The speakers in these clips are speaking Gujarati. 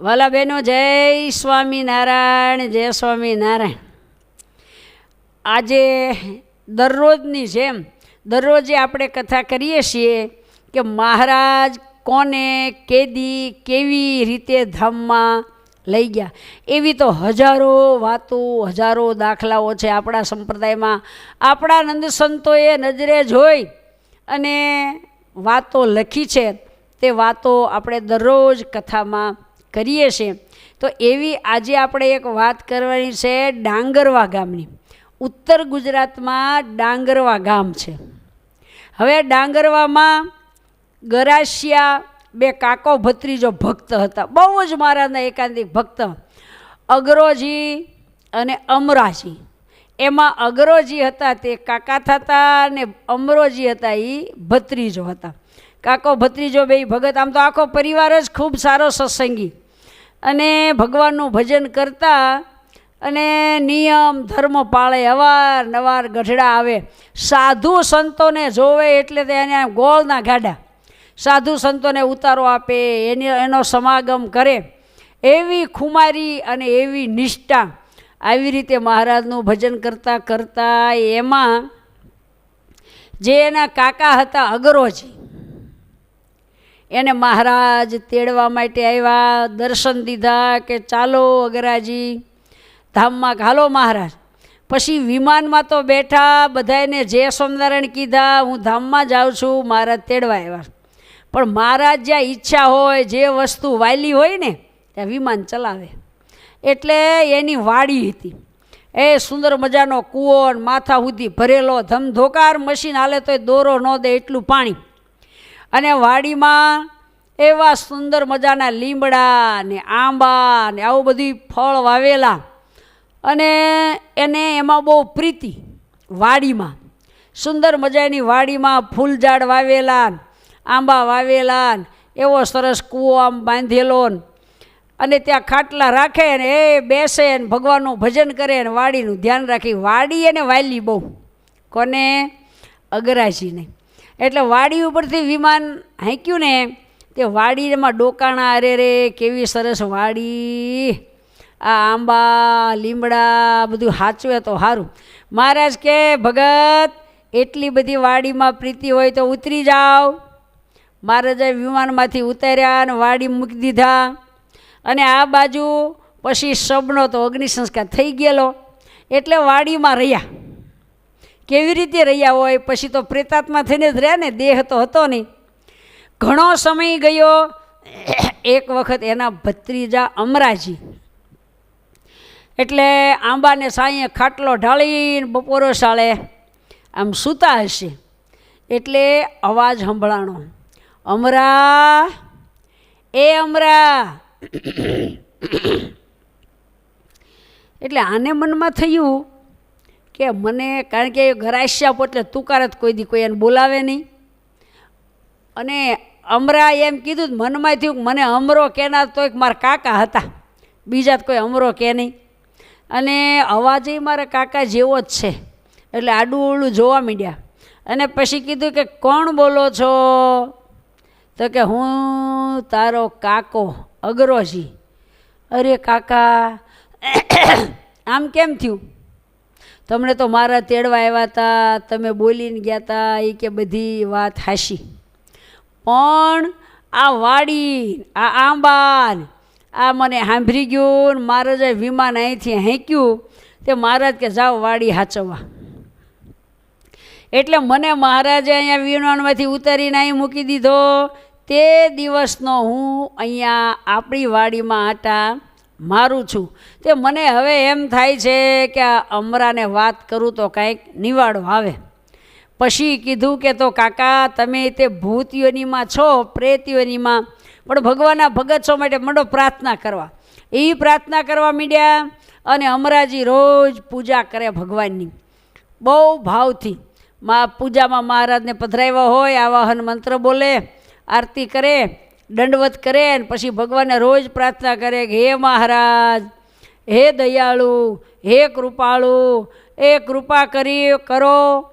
વાલા બહેનો જય સ્વામિનારાયણ જય સ્વામિનારાયણ. આજે દરરોજની જેમ, દરરોજે આપણે કથા કરીએ છીએ કે મહારાજ કોને કેદી કેવી રીતે ધામમાં લઈ ગયા. એવી તો હજારો વાતો, હજારો દાખલાઓ છે આપણા સંપ્રદાયમાં. આપણા નંદ સંતોએ નજરે જોઈ અને વાતો લખી છે. તે વાતો આપણે દરરોજ કથામાં કરીએ છીએ. તો એવી આજે આપણે એક વાત કરવાની છે ડાંગરવા ગામની. ઉત્તર ગુજરાતમાં ડાંગરવા ગામ છે. હવે ડાંગરવામાં ગરાસિયા, બે કાકો ભત્રીજો ભક્ત હતા, બહુ જ મારાના એકાંતિક ભક્ત. અગ્રોજી અને અમરાજી. એમાં અગ્રોજી હતા, તે કાકા થતા અને અમરોજી હતા એ ભત્રીજો હતા. કાકો ભત્રીજો, બે ભગત, આમ તો આખો પરિવાર જ ખૂબ સારો સત્સંગી. અને ભગવાનનું ભજન કરતા અને નિયમ, ધર્મ પાળે, અવારનવાર ગઢડા આવે. સાધુ સંતોને જોવે એટલે તેને ગોળના ગાડા. સાધુ સંતોને ઉતારો આપે, એની, એનો સમાગમ કરે. એવી ખુમારી અને એવી નિષ્ઠા આવી રીતે મહારાજનું ભજન કરતાં કરતાં એમાં જે એના કાકા હતા અગરોજી એને મહારાજ તેડવા માટે આવ્યા, દર્શન દીધા કે ચાલો અગરાજી, ધામમાં હાલો મહારાજ. પછી વિમાનમાં તો બેઠા બધાને જય સ્વામિનારાયણ કીધા, હું ધામમાં જાઉં છું, મહારાજ તેડવા આવ્યા. પણ મહારાજ જ્યાં ઈચ્છા હોય, જે વસ્તુ વાયલી હોય ને, ત્યાં વિમાન ચલાવે. એટલે એની વાડી હતી. એ સુંદર મજાનો કૂવો માથા સુધી ભરેલો ધમધોકાર મશીન હાલે તોય દોરો ન દે એટલું પાણી. અને વાડીમાં એવા સુંદર મજાના લીમડા ને આંબા ને આવું બધી ફળ વાવેલા. અને એને એમાં બહુ પ્રીતિ વાડીમાં. સુંદર મજાની વાડીમાં ફૂલઝાડ વાવેલા, આંબા વાવેલા, એવો સરસ કૂવો આમ બાંધેલો. અને ત્યાં ખાટલા રાખે ને એ બેસે ને ભગવાનનું ભજન કરે ને વાડીનું ધ્યાન રાખી. વાડી એને વાલી બહુ. કોને? અગરાજીને. એટલે વાડી ઉપરથી વિમાન હાંક્યું ને, તે વાડીમાં ડોકાણા અરે રે, કેવી સરસ વાડી. આ આંબા, લીમડા, બધું હાચવે તો સારું મહારાજ કે, ભગત, એટલી બધી વાડીમાં પ્રીતિ હોય તો ઉતરી જાઓ. મહારાજે વિમાનમાંથી ઉતાર્યા અને વાડી મૂકી દીધા. અને આ બાજુ પછી શબનો તો અગ્નિ સંસ્કાર થઈ ગયેલો. એટલે વાડીમાં રહ્યા. કેવી રીતે રહ્યા હોય? પછી તો પ્રેતાત્મા થઈને જ રહ્યા ને, દેહ તો હતો નહીં. ઘણો સમય ગયો, એક વખત એના ભત્રીજા અમરાજી. એટલે આંબાને સાંયે ખાટલો ઢાળીને બપોરો સાળે આમ સૂતા હશે. એટલે અવાજ સંભળાણો, અમરા, એ અમરા. એટલે આને મનમાં થયું કે મને, કારણ કે ઘરાશ્યા એટલે તુકાર જ કોઈ દી કોઈ એને બોલાવે નહીં. અને અમરા એમ કીધું મનમાં થયું મને અમરો કેના એક મારા કાકા હતા. બીજા કોઈ અમરો કે નહીં. અને અવાજ મારા કાકા જેવો જ છે. એટલે આડું ઓળું જોવા માંડ્યા. અને પછી કીધું કે કોણ બોલો છો? તો કે હું તારો કાકો અગરોજી. અરે કાકા, આમ કેમ થયું? તમને તો મારા તેડવા આવ્યા હતા તમે બોલીને ગયા હતા એ કે બધી વાત હાશી. પણ આ વાડી, આ આંબા આ મને સાંભળી ગયું મહારાજે વિમાન અહીંથી હેંક્યું, તે મહારાજ કે જાઓ વાડી હાચવવા. એટલે મને મહારાજે અહીંયા વિમાનમાંથી ઉતારીને અહીં મૂકી દીધો. તે દિવસનો હું અહીંયા આપણી વાડીમાં આટા મારું છું. તે મને હવે એમ થાય છે કે આ અમરાને વાત કરું તો કાંઈક નિવાડો આવે. પછી કીધું કે તો કાકા, તમે તે ભૂતિઓનીમાં છો, પ્રેતીઓનીમાં, પણ ભગવાનના ભગત છો માટે મંડો પ્રાર્થના કરવા. એ પ્રાર્થના કરવા મીડ્યા અને અમરાજી રોજ પૂજા કરે ભગવાનની. બહુ ભાવથી. મા, પૂજામાં મહારાજને પધરાવ્યા હોય આવાહન મંત્ર બોલે, આરતી કરે દંડવત કરે ને પછી ભગવાનને રોજ પ્રાર્થના કરે કે, હે મહારાજ, હે દયાળુ, હે કૃપાળુ, એ કૃપા કરી કરો.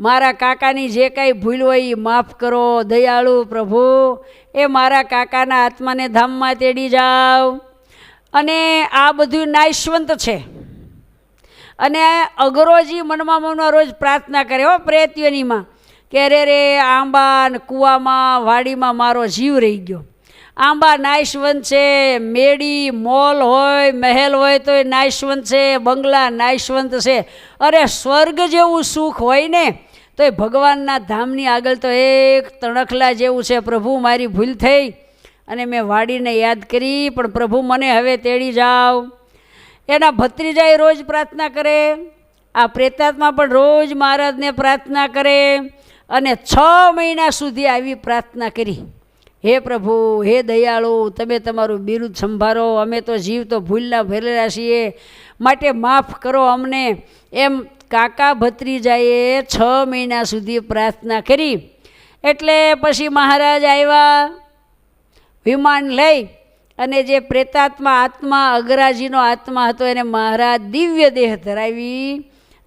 મારા કાકાની જે કાંઈ ભૂલ હોય એ માફ કરો. દયાળુ પ્રભુ, એ મારા કાકાના આત્માને ધામમાં તેડી જાઓ. અને આ બધું નાયશવંત છે. અને અગરોજી મનમાં મનમાં રોજ પ્રાર્થના કરે. હો પ્રેત્યોનીમાં કે અરે રે આંબા કૂવામાં, વાડીમાં મારો જીવ રહી ગયો. આંબા નાયશવંત છે મેડી મોલ હોય, મહેલ હોય તો એ નાયશવંત છે, બંગલા નાયશવંત છે. અરે સ્વર્ગ જેવું સુખ હોય ને તો એ ભગવાનના ધામની આગળ તો એક તણખલા જેવું છે, પ્રભુ, મારી ભૂલ થઈ અને મેં વાડીને યાદ કરી, પણ પ્રભુ, મને હવે તેડી જાઓ. એના ભત્રીજાએ રોજ પ્રાર્થના કરે, આ પ્રેતાત્મા પણ રોજ મહારાજને પ્રાર્થના કરે. અને છ મહિના સુધી આવી પ્રાર્થના કરી. હે પ્રભુ, હે દયાળુ, તમે તમારું બિરુદ સંભાળો, અમે તો જીવ તો ભૂલના ભરેલા છીએ. માટે માફ કરો અમને. એમ કાકા ભત્રીજાએ છ મહિના સુધી પ્રાર્થના કરી. એટલે પછી મહારાજ આવ્યા, વિમાન લઈ અને જે પ્રેતાત્મા આત્મા, અગરાજીનો આત્મા હતો, એને મહારાજ દિવ્ય દેહ ધરાવી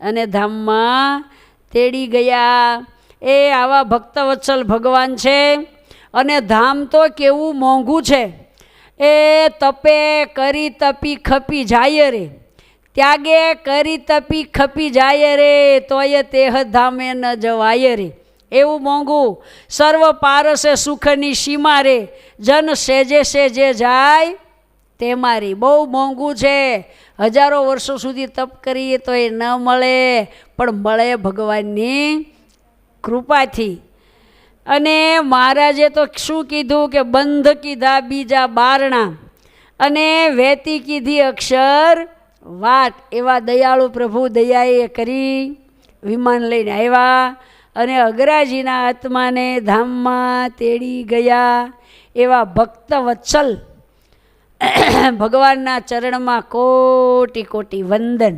અને ધામમાં તેડી ગયા. એ આવા ભક્તવત્સલ ભગવાન છે. અને ધામ તો કેવું મોંઘું છે. એ તપે કરી તપી ખપી જાય રે. ત્યાગે કરી તપી ખપી જાય રે, તોય તેહ ધામે ન જવાય રે. એવું મોંઘું. સર્વ પારસે સુખની સીમા રે. જન સેજે સેજે જાય તે મારી બહુ મોંઘું છે. હજારો વર્ષો સુધી તપ કરીએ તો એ ન મળે. પણ મળે ભગવાનની કૃપાથી. અને મહારાજે તો શું કીધું કે બંધ કીધા બીજા બારણા. અને વેતી કીધી અક્ષર વાત. એવા દયાળુ પ્રભુ દયાએ કરી વિમાન લઈને આવ્યા. અને અગરાજીના આત્માને ધામમાં તેડી ગયા. એવા ભક્ત વત્સલ ભગવાનના ચરણમાં કોટી કોટી વંદન.